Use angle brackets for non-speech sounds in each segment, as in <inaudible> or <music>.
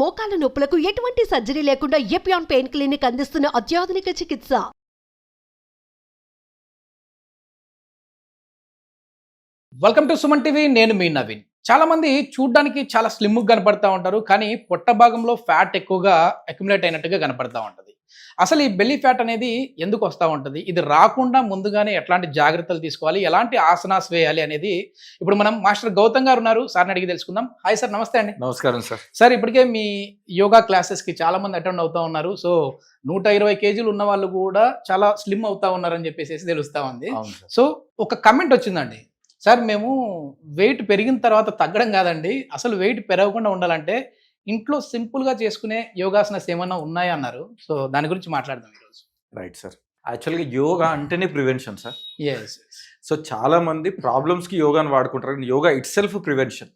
మోకాల నొప్పులకు ఎటువంటి సర్జరీ లేకుండా ఎపియాన్ పెయిన్ క్లినిక్ అందిస్తున్న అత్యాధునిక చికిత్స. వెల్కమ్ టు సుమన్ టీవీ నేను మీ నవీన్. చాలా మంది చూడ్డానికి చాలా స్లిమ్ కనపడతా ఉంటారు కానీ పొట్ట భాగంలో ఫ్యాట్ ఎక్కువగా అక్యుములేట్ అయినట్టుగా కనపడతా ఉంటుంది. అసలు ఈ బెల్లీ ఫ్యాట్ అనేది ఎందుకు వస్తూ ఉంటుంది? ఇది రాకుండా ముందుగానే ఎట్లాంటి జాగ్రత్తలు తీసుకోవాలి? ఎలాంటి ఆసనాస్ వేయాలి అనేది ఇప్పుడు మనం మాస్టర్ గౌతమ్ గారు ఉన్నారు సార్ని అడిగి తెలుసుకుందాం. హాయ్ సార్ నమస్తే అండి. నమస్కారం సార్. సార్ ఇప్పటికే మీ యోగా క్లాసెస్కి చాలా మంది అటెండ్ అవుతా ఉన్నారు. సో నూట ఇరవై కేజీలు ఉన్న వాళ్ళు కూడా చాలా స్లిమ్ అవుతా ఉన్నారని చెప్పేసి తెలుస్తా ఉంది. సో ఒక కమెంట్ వచ్చిందండి. సార్ మేము వెయిట్ పెరిగిన తర్వాత తగ్గడం కాదండి. అసలు వెయిట్ పెరగకుండా ఉండాలంటే ఇంట్లో సింపుల్గా చేసుకునే యోగాసనాస్ ఏమైనా ఉన్నాయా అన్నారు. సో దాని గురించి మాట్లాడదాం ఈరోజు. Right sir. యాక్చువల్గా యోగా అంటేనే ప్రివెన్షన్ సార్. ఎస్ సో చాలా మంది ప్రాబ్లమ్స్కి యోగాని వాడుకుంటారు. యోగా ఇట్ సెల్ఫ్ ప్రివెన్షన్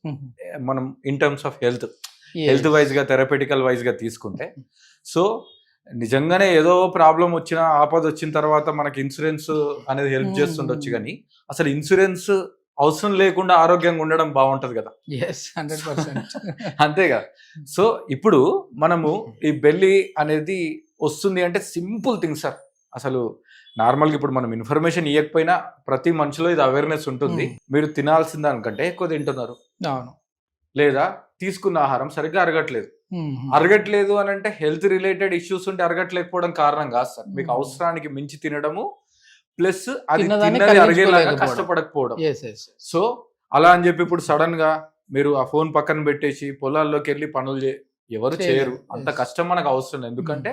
మనం in terms of health. Health వైజ్గా థెరపెటికల్ వైజ్గా తీసుకుంటే. సో నిజంగానే ఏదో ప్రాబ్లం వచ్చినా ఆపద వచ్చిన తర్వాత మనకి ఇన్సూరెన్స్ అనేది హెల్ప్. చేస్తుండొచ్చు కానీ అసలు ఇన్సూరెన్స్ అవసరం లేకుండా ఆరోగ్యంగా ఉండడం బాగుంటది కదా. ఎస్ హండ్రెడ్ పర్సెంట్ అంతేగా. సో ఇప్పుడు మనము ఈ బెల్లి అనేది వస్తుంది అంటే సింపుల్ థింగ్ సార్. అసలు నార్మల్గా ఇప్పుడు మనం ఇన్ఫర్మేషన్ ఇవ్వకపోయినా ప్రతి మనిషిలో ఇది అవేర్నెస్ ఉంటుంది. Hmm. మీరు తినాల్సిన దానికంటే ఎక్కువ తింటున్నారు. అవును. లేదా తీసుకున్న ఆహారం సరిగ్గా అరగట్లేదు. Hmm. అరగట్లేదు అని అంటే హెల్త్ రిలేటెడ్ ఇష్యూస్ ఉంటే అరగట్లేకపోవడం కారణం కాదు సార్. మీకు Hmm. అవసరానికి మించి తినడము ప్లస్ అది తిన్నది అరిగేలాగా. కష్టపడకపోవడం Yes, yes, yes. సో అలా అని చెప్పి ఇప్పుడు సడన్గా మీరు ఆ ఫోన్ పక్కన పెట్టేసి పొలాల్లోకి వెళ్ళి పనులు చే ఎవరు. చేయరు అంత. కష్టం మనకు అవసరం లేదు ఎందుకంటే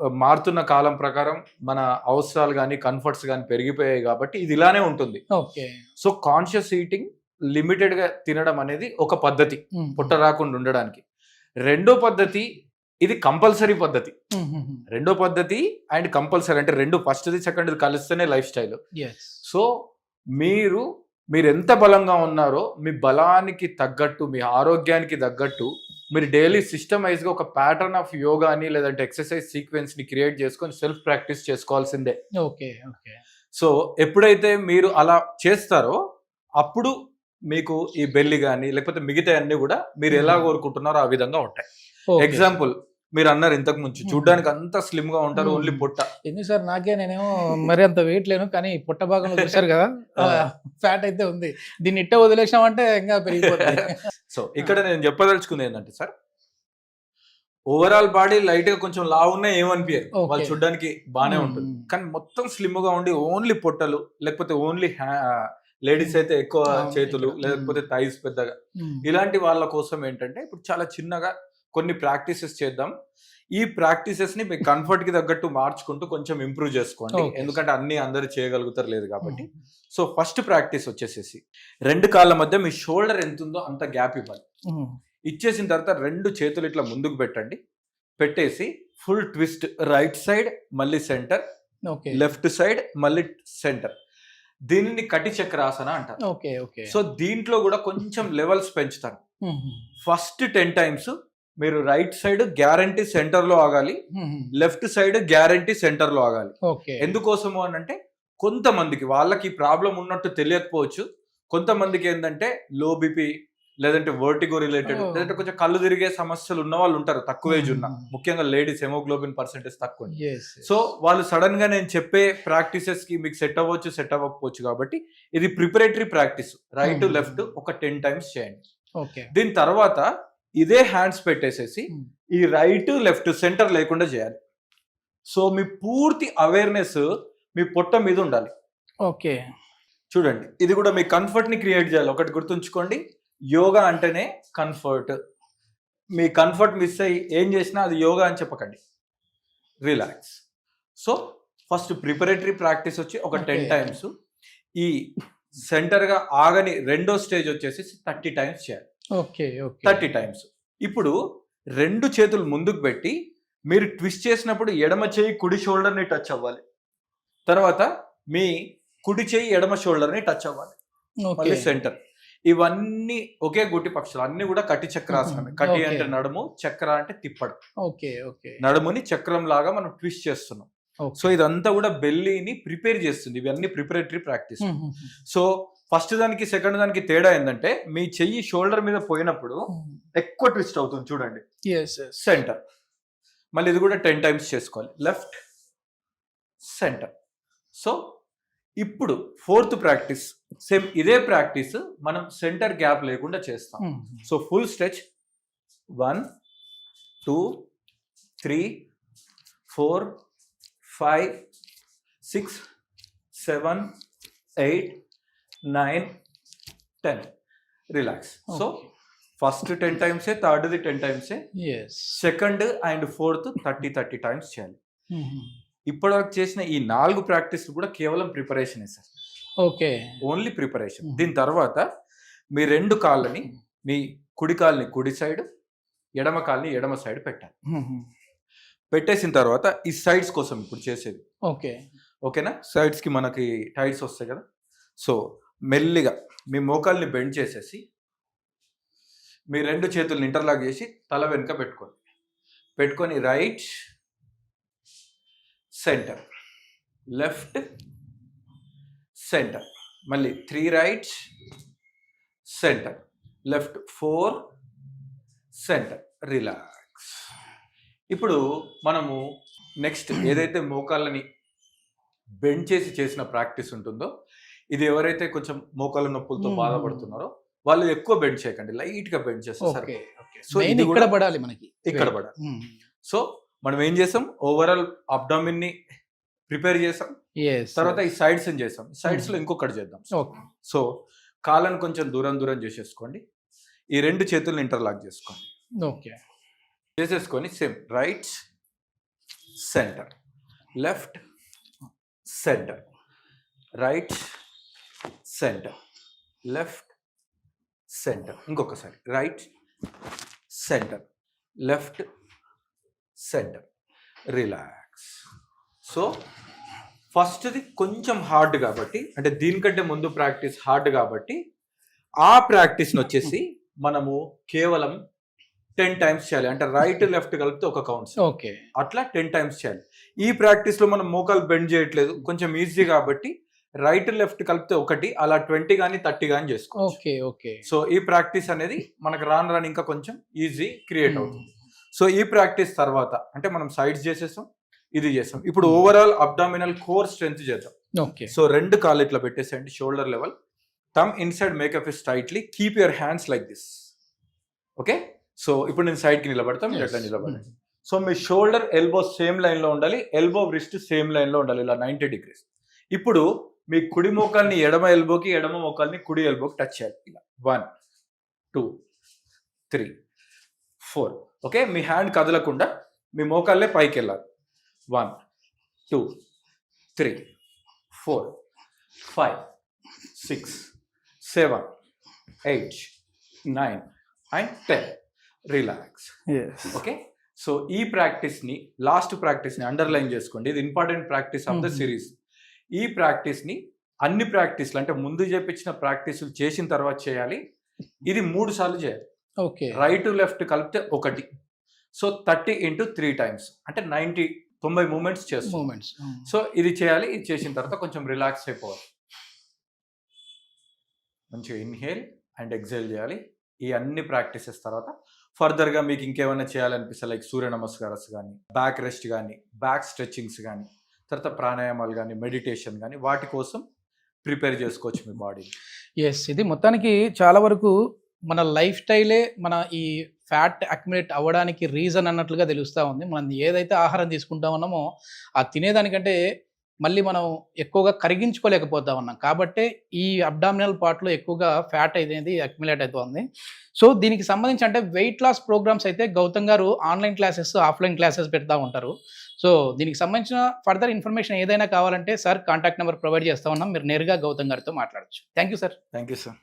ఆ, మారుతున్న కాలం ప్రకారం మన అవసరాలు కానీ కంఫర్ట్స్ కానీ పెరిగిపోయాయి కాబట్టి ఇది ఇలానే ఉంటుంది సో కాన్షియస్ ఈటింగ్ లిమిటెడ్గా తినడం అనేది ఒక పద్ధతి Hmm. పుట్ట రాకుండా ఉండడానికి రెండో పద్ధతి ఇది కంపల్సరీ పద్ధతి. రెండో పద్ధతి అండ్ కంపల్సరీ అంటే రెండు ఫస్ట్ది సెకండ్ది కలిస్తేనే లైఫ్ స్టైల్ సో మీరు మీరు ఎంత బలంగా ఉన్నారో మీ బలానికి తగ్గట్టు మీ ఆరోగ్యానికి తగ్గట్టు మీరు డైలీ సిస్టమైజ్గా ఒక ప్యాటర్న్ ఆఫ్ యోగాని లేదంటే ఎక్సర్సైజ్ సీక్వెన్స్ని క్రియేట్ చేసుకొని సెల్ఫ్ ప్రాక్టీస్ చేసుకోవాల్సిందే ఓకే ఓకే సో ఎప్పుడైతే మీరు అలా చేస్తారో అప్పుడు మీకు ఈ బెల్లి కానీ లేకపోతే మిగతా అన్ని కూడా మీరు ఎలా. కోరుకుంటున్నారో ఆ విధంగా ఉంటాయి. ఎగ్జాంపుల్ మీరు అన్నారు ఇంతకు ముందు. చూడడానికి అంత స్లిమ్గా ఉంటారు. ఓన్లీ పొట్ట ఎందుకు సార్ నాకే నేనేమో మరి అంత వెయిట్ లేను కానీ పుట్ట భాగంలో చూసారు కదా ఫ్యాట్ అయితే ఉంది దీన్ని ఇట్ట వదిలేసామంటే ఇంకా పెరిగిపోతుంది <laughs> సో ఇక్కడ నేను చెప్పదలుచుకుంది ఏంటంటే సార్ ఓవరాల్ బాడీ లైట్గా కొంచెం లా ఉన్నా ఏమనిపించదు Okay. వాళ్ళు చూడడానికి బానే. ఉంటుంది కానీ మొత్తం స్లిమ్గా ఉండి ఓన్లీ పొట్టలు లేకపోతే ఓన్లీ లేడీస్ అయితే ఎక్కువ చేతులు. లేకపోతే థైస్ పెద్దగా. ఇలాంటి వాళ్ళ కోసం ఏంటంటే ఇప్పుడు చాలా చిన్నగా కొన్ని ప్రాక్టీసెస్ చేద్దాం. ఈ ప్రాక్టీసెస్ని మీకు కంఫర్ట్కి తగ్గట్టు మార్చుకుంటూ కొంచెం ఇంప్రూవ్ చేసుకోండి. ఎందుకంటే అన్ని అందరు చేయగలుగుతారు లేదు కాబట్టి. సో ఫస్ట్ ప్రాక్టీస్ వచ్చేసేసి రెండు కాళ్ళ మధ్య మీ షోల్డర్ ఎంత ఉందో అంత గ్యాప్ ఇవ్వాలి. ఇచ్చేసిన తర్వాత రెండు చేతులు ఇట్లా ముందుకు పెట్టండి. పెట్టేసి ఫుల్ ట్విస్ట్ రైట్ సైడ్ మళ్ళీ సెంటర్ లెఫ్ట్ సైడ్ మళ్ళీ సెంటర్. దీనిని కటి చక్రాసన అంటారు. Okay okay. సో దీంట్లో కూడా కొంచెం levels Hmm. First ten times మీరు రైట్ సైడ్ గ్యారంటీ సెంటర్లో ఆగాలి. లెఫ్ట్ సైడ్ గ్యారంటీ సెంటర్లో ఆగాలి ఎందుకోసము అని అంటే కొంతమందికి వాళ్ళకి ప్రాబ్లం ఉన్నట్టు తెలియకపోవచ్చు కొంతమందికి ఏంటంటే లో బీపీ లేదంటే వర్టిగో రిలేటెడ్. లేదంటే కొంచెం కళ్ళు తిరిగే సమస్యలు ఉన్న వాళ్ళు ఉంటారు తక్కువ ఏజ్ ఉన్న. ముఖ్యంగా లేడీస్ హెమోగ్లోబిన్ పర్సెంటేజ్ తక్కువ. సో వాళ్ళు సడన్గా నేను చెప్పే ప్రాక్టీసెస్కి మీకు సెట్ అవ్వచ్చు సెట్ అవ్వకపోవచ్చు కాబట్టి ఇది ప్రిపరేటరీ ప్రాక్టీస్ రైట్. లెఫ్ట్ ఒక టెన్ టైమ్స్ చేయండి దీని తర్వాత ఇదే హ్యాండ్స్ పెట్టేసేసి Hmm. ఈ రైట్ లెఫ్ట్ సెంటర్ లేకుండా చేయాలి. సో మీ పూర్తి అవేర్నెస్ మీ పొట్ట మీద ఉండాలి. ఓకే. చూడండి ఇది కూడా మీ కంఫర్ట్ని క్రియేట్ చేయాలి. ఒకటి గుర్తుంచుకోండి యోగా అంటేనే కంఫర్ట్ మీ కంఫర్ట్ మిస్ అయ్యి ఏం చేసినా అది యోగా అని చెప్పకండి. Relax so first preparatory practice వచ్చి ఒక టెన్. టైమ్స్ ఈ సెంటర్గా ఆగని రెండో స్టేజ్ వచ్చేసి థర్టీ టైమ్స్ చేయాలి. Okay thirty times. ఇప్పుడు రెండు చేతులు ముందుకు పెట్టి మీరు ట్విస్ట్ చేసినప్పుడు ఎడమ చేయి కుడి షోల్డర్ని టచ్ అవ్వాలి. తర్వాత మీ కుడి చేయి ఎడమ షోల్డర్ని టచ్ అవ్వాలి. ఓకే. మళ్ళీ సెంటర్. ఇవన్నీ ఒకే గుట్టి పక్షులు. అన్ని కూడా కటి చక్రాసనమే. <laughs> కటి Okay. అంటే నడుము చక్ర అంటే తిప్పడం. Okay okay. నడుముని చక్రం లాగా మనం ట్విస్ట్ చేస్తున్నాం. సో ఇదంతా కూడా బెల్లీని ప్రిపేర్ చేస్తుంది. ఇవన్నీ ప్రిపరేటరీ ప్రాక్టీస్. సో ఫస్ట్ దానికి సెకండ్ దానికి తేడా ఏంటంటే మీ చెయ్యి షోల్డర్ మీద పోయినప్పుడు ఎక్కువ ట్విస్ట్ అవుతుంది చూడండి. సెంటర్ మళ్ళీ ఇది కూడా టెన్ టైమ్స్ చేసుకోవాలి. Left centre. సో ఇప్పుడు ఫోర్త్ ప్రాక్టీస్ సేమ్ ఇదే ప్రాక్టీస్ మనం సెంటర్ గ్యాప్ లేకుండా చేస్తాం. Hmm. So full stretch. One two three four five six seven eight nine ten. Relax. So first ten టైమ్సే థర్డ్ది ten టైమ్సే. Second and fourth thirty thirty times చేయాలి. ఇప్పటివరకు చేసిన ఈ నాలుగు ప్రాక్టీస్ కూడా కేవలం preparation sir. Okay. Only preparation. దీని తర్వాత మీ రెండు కాళ్ళని మీ కుడి కాల్ని కుడి సైడ్ ఎడమ కాల్ని ఎడమ సైడ్ పెట్టాలి. పెట్టేసిన తర్వాత ఈ సైడ్స్ కోసం ఇప్పుడు చేసేది. ఓకే. ఓకేనా? సైడ్స్కి మనకి టైట్స్ వస్తాయి కదా. సో మెల్లిగా మీ మోకాల్ని బెండ్ చేసేసి మీ రెండు చేతుల్ని ఇంటర్లాక్ చేసి తల వెనుక పెట్టుకోండి. పెట్టుకొని రైట్ సెంటర్ లెఫ్ట్ సెంటర్ మళ్ళీ three right centre left four centre relax. ఇప్పుడు మనము నెక్స్ట్ ఏదైతే మోకాళ్ళని బెండ్ చేసి చేసిన ప్రాక్టీస్ ఉంటుందో ఇది ఎవరైతే కొంచెం మోకాళ్ళ నొప్పులతో. బాధపడుతున్నారో వాళ్ళు ఎక్కువ బెండ్ చేయకండి లైట్గా బెండ్ చేస్తే ఓకే. సరిపోతుంది. ఓకే. So, మెయిన్ ఇది ఇక్కడ కూడా- పడాలి మనకి. ఇక్కడ పడాలి. సో మనం ఏం చేసాం? ఓవరాల్ అబ్డామిన్ని ప్రిపేర్ చేసాం తర్వాత ఈ సైడ్స్ చేసాం. సైడ్స్లో. ఇంకొకటి చేద్దాం. ఓకే. సో కాళ్ళని కొంచెం దూరం దూరం చేసేసుకోండి. ఈ రెండు చేతులను ఇంటర్లాక్ చేసుకోండి. ఓకే. చేసేసుకొని same right centre left centre right centre. Left centre. ఇంకొకసారి right centre. Left centre. Relax. So ఫస్ట్ది కొంచెం హార్డ్ కాబట్టి అంటే దీనికంటే ముందు ప్రాక్టీస్ హార్డ్ కాబట్టి ఆ ప్రాక్టీస్ని వచ్చేసి మనము కేవలం టెన్ టైమ్స్ చేయాలి. అంటే రైట్ లెఫ్ట్ కలిపితే ఒక కౌంట్స్ ఓకే. అట్లా టెన్ టైమ్స్ చేయాలి. ఈ ప్రాక్టీస్లో మనం మోకాలు బెండ్ చేయట్లేదు. కొంచెం ఈజీ కాబట్టి రైట్ లెఫ్ట్ కలిపితే ఒకటి అలా ట్వంటీ కానీ థర్టీ కానీ చేసుకోవచ్చు. Okay okay. సో ఈ ప్రాక్టీస్ అనేది మనకు రాను రాను ఇంకా కొంచెం ఈజీ క్రియేట్. అవుతుంది. సో ఈ ప్రాక్టీస్ తర్వాత అంటే మనం సైడ్స్ చేసేసాం ఇది చేసాం ఇప్పుడు ఓవరాల్ అబ్డామినల్ కోర్ స్ట్రెంత్ చేద్దాం. ఓకే. సో రెండు కాళ్ళు ఇట్లా పెట్టేసేయండి shoulder level tum inside makeup is tightly keep your hands like this okay so ఇప్పుడు నేను సైడ్కి నిలబడతాం మీరు ఎట్లా నిలబడండి. సో మీ షోల్డర్ ఎల్బో సేమ్ లైన్లో ఉండాలి ఎల్బో రిస్ట్ సేమ్ లైన్లో ఉండాలి ఇలా నైంటీ డిగ్రీస్ ఇప్పుడు మీ కుడి మోకాల్ని ఎడమ ఎల్బోకి ఎడమ మోకాల్ని కుడి ఎల్బోకి టచ్ చేయాలి. ఇలా. One two three four. Okay? మీ హ్యాండ్ కదలకుండా మీ మోకాళ్ళే పైకి వెళ్ళాలి. One two three four five six seven eight nine and ten. Relax. Okay? So ఈ ప్రాక్టీస్ని లాస్ట్ ప్రాక్టీస్ని అండర్లైన్ చేసుకోండి. ఇది important practice of the. Series. ఈ ప్రాక్టీస్ని అన్ని ప్రాక్టీస్లు అంటే ముందు చేపించిన ప్రాక్టీసులు చేసిన తర్వాత చేయాలి. ఇది మూడు సార్లు చేయాలి. ఓకే. రైట్ లెఫ్ట్ కలిపితే ఒకటి. So thirty into three times అంటే నైంటీ తొంభై మూమెంట్స్ చేస్తాం. మూమెంట్స్. సో ఇది చేయాలి ఇది చేసిన తర్వాత కొంచెం రిలాక్స్ అయిపోవాలి. మంచిగా ఇన్హేల్ అండ్ ఎక్సేల్ చేయాలి. ఈ అన్ని ప్రాక్టీసెస్ తర్వాత ఫర్దర్గా మీకు ఇంకేమైనా చేయాలనిపిస్తే లైక్ సూర్య నమస్కారాలు కానీ బ్యాక్ రెస్ట్ కానీ బ్యాక్ స్ట్రెచ్చింగ్స్ కానీ తర్వాత ప్రాణాయామాలు కానీ మెడిటేషన్ కానీ వాటి కోసం ప్రిపేర్ చేసుకోవచ్చు మీ బాడీ ఎస్ ఇది మొత్తానికి చాలా వరకు మన లైఫ్ స్టైలే మన ఈ ఫ్యాట్ అక్యుమిలేట్ అవ్వడానికి రీజన్ అన్నట్లుగా తెలుస్తూ ఉంది. మనం ఏదైతే ఆహారం తీసుకుంటా ఉన్నామో ఆ తినేదానికంటే మళ్ళీ మనం ఎక్కువగా కరిగించుకోలేకపోతా ఉన్నాం. కాబట్టే ఈ అబ్డామినల్ పార్ట్లో ఎక్కువగా ఫ్యాట్ అనేది అక్యుమిలేట్ అవుతుంది సో దీనికి సంబంధించి అంటే వెయిట్ లాస్ ప్రోగ్రామ్స్ అయితే గౌతమ్ గారు ఆన్లైన్ క్లాసెస్ ఆఫ్లైన్ క్లాసెస్ పెడతా ఉంటారు. సో దీనికి సంబంధించిన ఫర్దర్ ఇన్ఫర్మేషన్ ఏదైనా కావాలంటే సార్ కాంటాక్ట్ నెంబర్ ప్రొవైడ్ చేస్తా ఉన్నాం. మీరు నేరుగా గౌతమ్ గారితో మాట్లాడచ్చు. Thank you sir. Thank you sir.